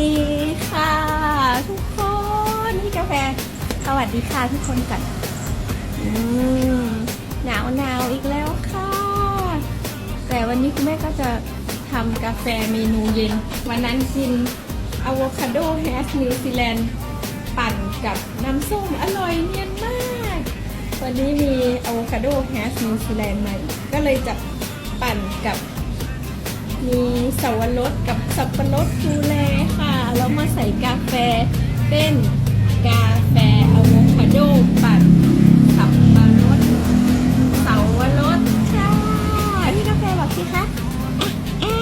ดีค่ะ ทุกคนนี่กาแฟ สวัสดีค่ะทุกคนก่อนอืมหนาวหนาวอีกแล้วค่ะ แต่วันนี้คุณแม่ก็จะทำกาแฟเมนูเย็น วันนั้นกินอะโวคาโดแฮสนิวซีแลนด์ปั่นกับน้ำส้มอร่อยเนียนมาก วันนี้มีอะโวคาโดแฮสนิวซีแลนด์ใหม่ ก็เลยจะปั่นกับมีสวรสกับสับปะรดดูแลค่ะ แล้วมาใส่กาแฟเป็นกาแฟอะโวคาโดปั่นสับปะรดสวรสค่ะพี่กาแฟบอกสิคะอะอะ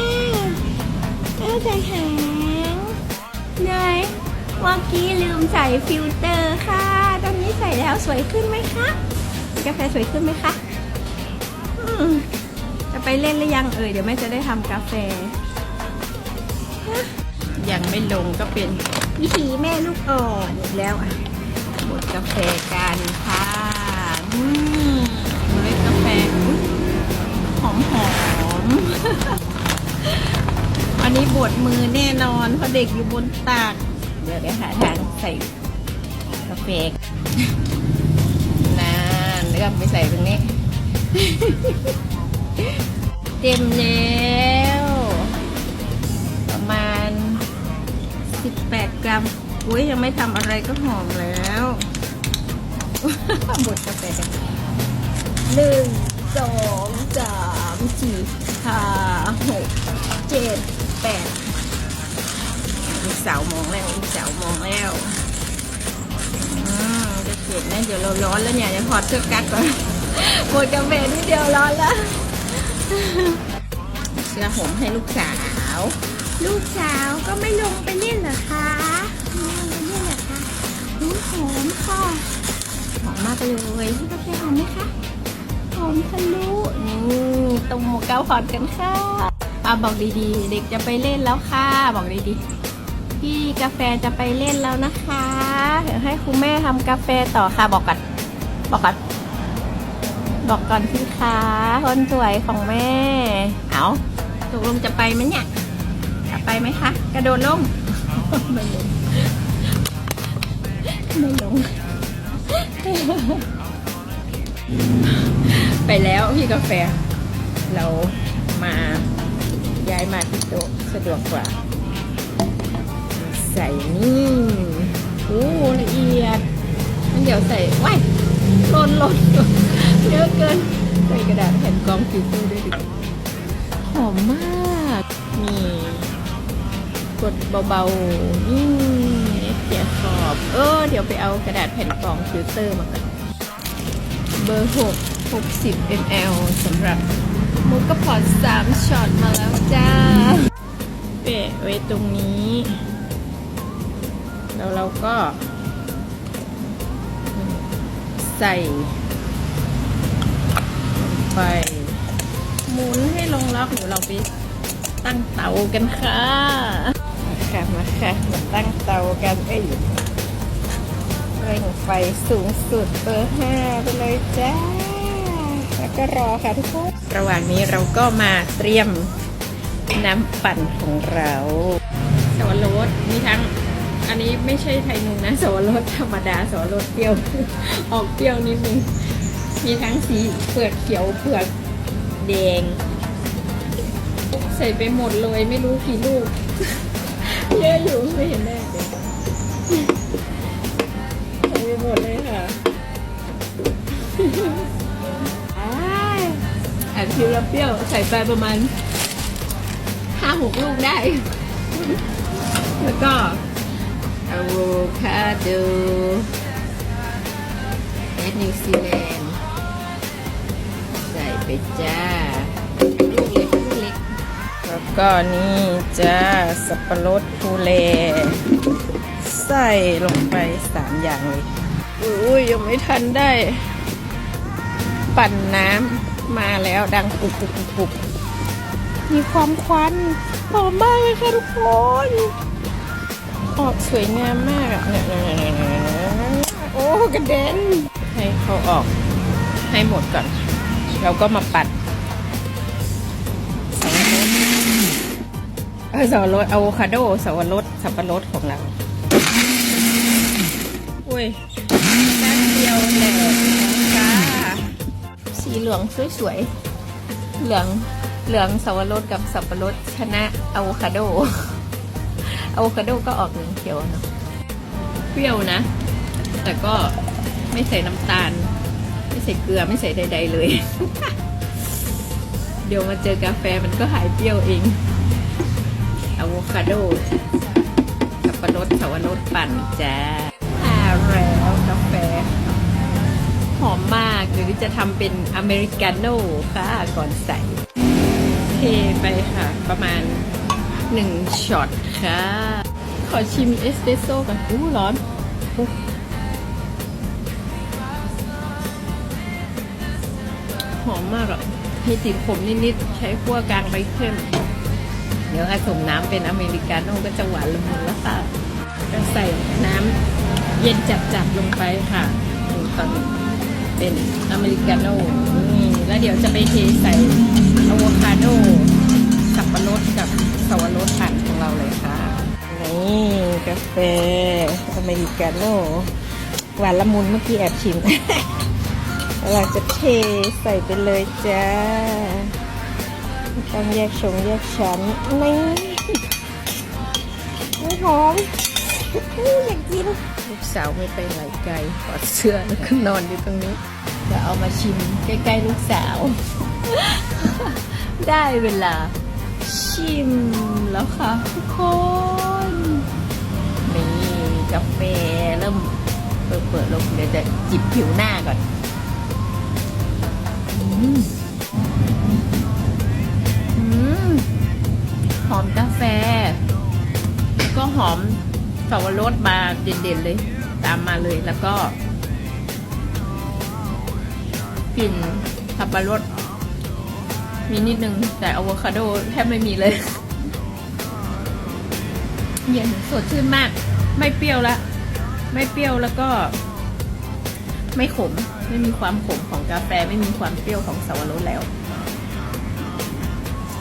เออใจหางเนยเมื่อกี้ลืมใส่ฟิลเตอร์ค่ะ ตอนนี้ใส่แล้วสวยขึ้นไหมคะกาแฟสวยขึ้นไหมคะจะไปเล่นหรือยังเอ่ยเดี๋ยวแม่จะได้ทำกาแฟ ยังไม่ลงก็เป็นวิธีแม่ลูกอ่อนอีกแล้วอะบดกาแฟกันค่ะอืมเมล็ดกาแฟหอมหอมอันนี้บดมือแน่นอนเพราะเด็กอยู่บนตักเดี๋ยวเดี๋ยวหาทางใส่กาแฟนานแล้วก็ไปใส่ตรงนี้ เต็มแล้ว 18 กรัมอุ้ยยังไม่ทำอะไรก็หอมแล้วบดกาแฟหนึ่งสองสามสี่ห้าหกเจ็ดแปดอีกสาวมองแล้วอีกสาวมองแล้วอืมจะเจ็ดนะเดี๋ยวเราร้อนแล้วเนี่ยเดี๋ยวถอดเสื้อกั๊กก่อนหมดกาแฟนิดเดียวร้อนแล้วเสื้อห่มให้ลูกสาว ลูกสาวก็ไม่ลง ไปเล่นเหรอคะไม่ลงไปเล่นเหรอคะหูหอมค่ะหอมมากเลยพี่กาแฟหอมไหมคะหอมทะลุนี่ตรงหมวกเกาหอนกันค่ะอะบอกดีๆ เด็กจะไปเล่นแล้วค่ะ บอกดีๆพี่กาแฟจะไปเล่นแล้วนะคะ เดี๋ยวให้คุณแม่ทำกาแฟต่อค่ะบอกก่อนบอกก่อนบอกก่อนพี่คะคนสวยของแม่ เอาตกลงจะไปไหมเนี่ยจะ ไปไหมคะ กระโดดลง ไม่ลง ไม่ลง ไปแล้วพี่กาแฟ เรามาย้ายมาที่โต๊ะสะดวกกว่า ใส่นี่โอ้ละเอียดงั้นเดี๋ยวใส่ว้ายหล่นหล่นเยอะเกิน ใส่กระดาษแผ่นกองฟิลเตอร์ด้วยดิหอมมาก นี่ กดเบาๆนี่เขียขอบ เออ เดี๋ยวไปเอากระดาษแผ่นกรองฟิลเตอร์มาก่อนเบอร์หกหกสิบ ml สำหรับมุกกระพอดสามช็อตมาแล้วจ้าเปะไว้ตรงนี้ แล้วเราก็ ใส่ไปหมุนให้ลงล็อกเดี๋ยวเราไปตั้งเตากันค่ะ ค่ะมาค่ะมาตั้งเตากันเอ้ยเร่งไฟสูงสุดเบอร์ห้าไปเลยจ้า แล้วก็รอค่ะทุกคน ระหว่างนี้เราก็มาเตรียมน้ำปั่นของเราสวรสมีทั้ง อันนี้ไม่ใช่ไทยนุงนะสวรสธรรมดาสวรสเปรี้ยว ออกเปรี้ยวนิดนึง มีทั้งสีเปลือกเขียวเปลือกแดง ใส่ไปหมดเลยไม่รู้กี่ลูก เยอะอยู่ไม่เห็นแน่เลยใส่ไปหมดเลยค่ะอ้ายแอบชิวแล้วเปรี้ยวใส่ไปประมาณห้าหกลูกได้ แล้วก็อะโวคาโดแอดนิวซีแลนด์ใส่ไปจ้า ก็นี่จ้าสับปะรดทูเล ใส่ลงไปสามอย่างเลยอุ้ยยังไม่ทันได้ ปั่นน้ำมาแล้วดังปุบปุบปุบปุบมีความควันหอมมากเลยค่ะทุกคน ออกสวยงามมากอะเนี่ยโอ้กระเด็นให้เขาออกให้หมดก่อน เราก็มาปัด เออสับปะรดอะโวคาโดสับปะรดสับปะรดของเรา อุ้ยแป๊บเดียวแหลกจ้าสีเหลืองสวยๆ เหลืองเหลืองสับปะรดกับสับปะรดชนะอะโวคาโดอะโวคาโดก็ออกเหลืองเขียวเนาะเปรี้ยวนะ แต่ก็ไม่ใส่น้ำตาล ไม่ใส่เกลือไม่ใส่ใด ๆ เลย เดี๋ยวมาเจอกาแฟมันก็หายเปรี้ยวเอง อะโวคาโดสับปะรดสับปะรดปั่นจ้ามาแล้วกาแฟ หอมมากหรือจะทำเป็นอเมริกาโน่ค่ะก่อนใส่ เทไปค่ะ ประมาณหนึ่งช็อตค่ะ ขอชิมเอสเปรสโซ่กันอู้ร้อนอุ๊ยหอมมากอะมีติดขมนิดๆใช้ขั้วกลางไปเข้ม เดี๋ยวผสมน้ำเป็นอเมริกาโน่ก็จะหวานละมุนแล้วค่ะก็ใส่น้ำเย็นจัดๆลงไปค่ะตอหนึ่งเป็นอเมริกาโน่แล้วเดี๋ยวจะไปเทใส่อะโวคาโดสับปะรดกับสวรสปั่นของเราเลยค่ะ นี่กาแฟอเมริกาโน่หวานละมุนเมื่อกี้แอบชิมเราจะเทใส่ไปเลยจ้า ต้องแยกชงแยกชั้นนี่ไม่หอมอื้อยากกินลูกสาวไม่ไปไหนไกลถอดเสื้อแล้วก็นอนอยู่ตรงนี้ จะเอามาชิมใกล้ๆลูกสาว ได้เวลา ชิมแล้วค่ะทุกคนนี่กาแฟเริ่มเปิดเปิดลงเดี๋ยวจะจิบผิวหน้าก่อน อืม สวรสมาเด่นๆเลย ตามมาเลยแล้วก็กลิ่นสับปะรดมีนิดนึง แต่อะโวคาโดแทบไม่มีเลย เย็นสดชื่นมาก ไม่เปรี้ยวละ ไม่เปรี้ยวแล้วก็ ไม่ขม ไม่มีความขมของกาแฟ ไม่มีความเปรี้ยวของสับปะรดแล้ว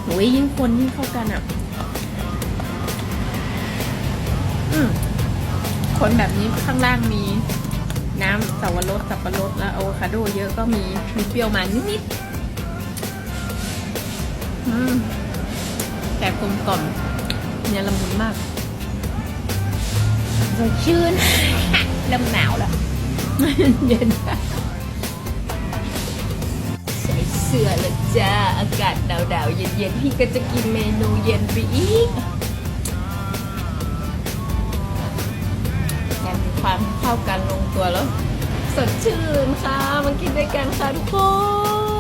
โอ้ยยิ่งคนยิ่งเข้ากันอะ คนแบบนี้ข้างล่างมีน้ำสับปะรดสับปะรดแล้วอะโวคาโดเยอะก็มีมีเปรี้ยวมานิดๆอืมแต่กลมกล่อมเนี่ยละมุนมากสดชื่นเริ่มหนาวแล้วเย็นใส่เสื้อแล้วจ้า อากาศหนาวๆเย็นๆ พี่ก็จะกินเมนูเย็นไปอีก ความเข้ากันลงตัวแล้ว สดชื่นค่ะมากินด้วยกันค่ะทุกคน